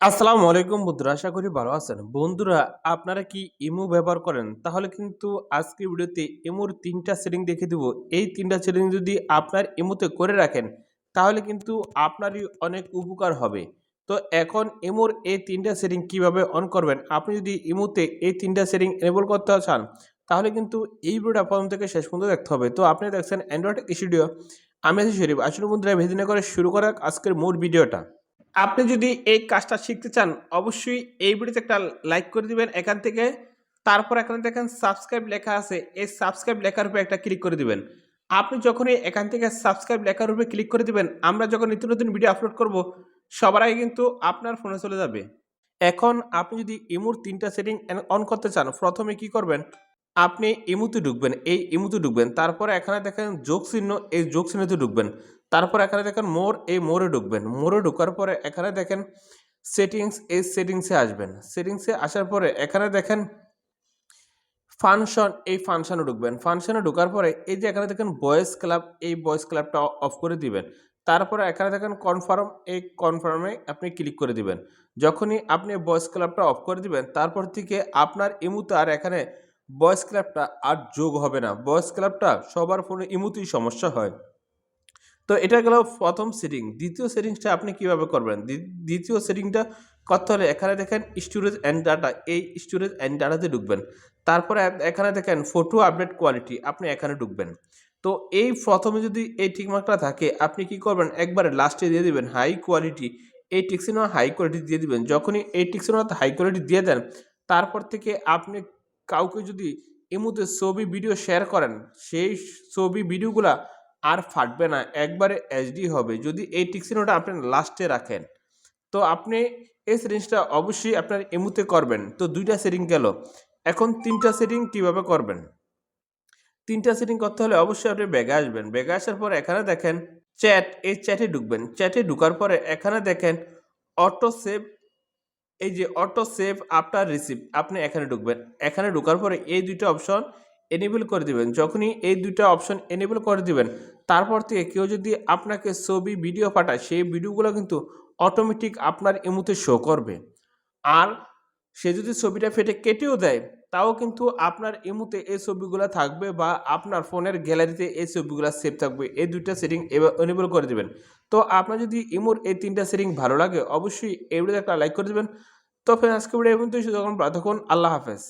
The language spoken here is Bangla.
আসসালামু আলাইকুম বন্ধুরা, আশা করি ভালো আছেন। বন্ধুরা, আপনারা কি ইমো ব্যবহার করেন? তাহলে কিন্তু আজকে ভিডিওতে ইমোর তিনটা সেটিং দেখে দেব। এই তিনটা সেটিং যদি আপনার ইমোতে করে রাখেন, তাহলে কিন্তু আপনারই অনেক উপকার হবে। তো এখন ইমোর এই তিনটা সেটিং কীভাবে অন করবেন? আপনি যদি ইমোতে এই তিনটা সেটিং এনেবল করতে চান, তাহলে কিন্তু এই ভিডিওটা প্রথম থেকে শেষ পর্যন্ত দেখতে হবে। তো আপনি দেখছেন অ্যান্ড্রয়েড স্টুডিও আমি আছি শরীফ। আসলে বন্ধুরা ভেদিনে করে শুরু করা আজকের মূল ভিডিওটা। আপনি যদি এই কাজটা শিখতে চান, অবশ্যই এই ভিডিওতে একটা লাইক করে দিবেন। এখান থেকে তারপর এখানে দেখেন সাবস্ক্রাইব লেখা আছে। এই সাবস্ক্রাইব লেখার উপরে একটা ক্লিক করে দিবেন। আপনি যখনই এখান থেকে সাবস্ক্রাইব লেখার উপরে ক্লিক করে দিবেন, আমরা যখন নিত্য নতুন ভিডিও আপলোড করব, সবার আগে কিন্তু আপনার ফোনে চলে যাবে। এখন আপনি যদি ইমুর তিনটা সেটিং অন করতে চান, প্রথমে কি করবেন? আপনি ইমুতে ঢুকবেন, এই ইমুতে ঢুকবেন। তারপরে এখানে দেখেন যোগ চিহ্ন এই যোগ চিহ্নতে ঢুকবেন। তারপর এখানে দেখেন মোর এই মোরে ঢুকবেন। মোরে ঢোকার পরে এখানে দেখেন সেটিংস এই সেটিংসে আসবেন। সেটিংসে আসার পরে এখানে দেখেন ফাংশন এই ফাংশনে ঢুকবেন। ফাংশনে ঢোকার পরে এই যে এখানে দেখেন বয়েস ক্লাব এই বয়েস ক্লাবটা অফ করে দিবেন। তারপরে এখানে দেখেন কনফার্ম এই কনফার্মে আপনি ক্লিক করে দিবেন। যখনই আপনি বয়েস ক্লাবটা অফ করে দিবেন, তারপর থেকে আপনার ইমুতে আর এখানে বয়েস ক্লাবটা আর যোগ হবে না। বয়েস ক্লাবটা সবার ফোনে ইমুতেই সমস্যা হয়। তো এটা গেল প্রথম সেটিং দ্বিতীয় সেটিংসটা আপনি কীভাবে করবেন? দ্বি- দ্বিতীয় সেটিংটা করতে হলে এখানে দেখেন স্টোরেজ অ্যান্ড ডাটা এই স্টোরেজ অ্যান্ড ডাটাতে ঢুকবেন। তারপরে এখানে দেখেন ফটো আপডেট কোয়ালিটি আপনি এখানে ঢুকবেন। তো এই প্রথমে যদি এই টিকমার্কটা থাকে, আপনি কি করবেন? একবারে লাস্টে দিয়ে দিবেন হাই কোয়ালিটি এই টিক্সিনো হাই কোয়ালিটি দিয়ে দিবেন। যখনই এই টিক্সিনো হাই কোয়ালিটি দিয়ে দেন, তারপর থেকে আপনি কাউকে যদি এমুতে ছবি ভিডিও শেয়ার করেন, সেই ছবি ভিডিওগুলা আর ফাটবে না, একবারে এইচডি হবে। যদি এই টিক্সিনোটা আপনি লাস্টে রাখেন, তো আপনি এই সেটিংসটা অবশ্যই আপনার এমুতে করবেন। তো দুইটা সেটিং গেল। এখন তিনটা সেটিং কীভাবে করবেন? তিনটা সেটিং করতে হলে অবশ্যই আপনি ব্যাগে আসবেন। ব্যাগে আসার পর এখানে দেখেন চ্যাট এই চ্যাটে ঢুকবেন। চ্যাটে ঢুকার পরে এখানে দেখেন অটো সেভ এই যে অটো সেভ আফটার রিসিভ আপনি এখানে ঢুকবেন। এখানে ঢোকার পরে এই দুইটা অপশন এনেবল করে দিবেন। যখনই এই দুইটা অপশন এনেবল করে দিবেন তারপর থেকে কেউ যদি আপনাকে ছবি ভিডিও পাঠায়, সেই ভিডিওগুলো কিন্তু অটোমেটিক আপনার এমুতে শো করবে। আর সে যদি ছবিটা ফেটে কেটেও দেয়, তাও কিন্তু আপনার এমুতে এই ছবিগুলো থাকবে বা আপনার ফোনের গ্যালারিতে এই ছবিগুলো সেভ থাকবে। এই দুইটা সেটিং এবার এনেবল করে দেবেন। তো আপনার যদি ইমোর এই তিনটা সেটিং ভালো লাগে, অবশ্যই এই ভিডিওতে একটা লাইক করে দেবেন। তো ফ্রেন্ড আজকে ভিডিও এই পর্যন্তই। শুধু তখন আল্লাহ হাফেজ।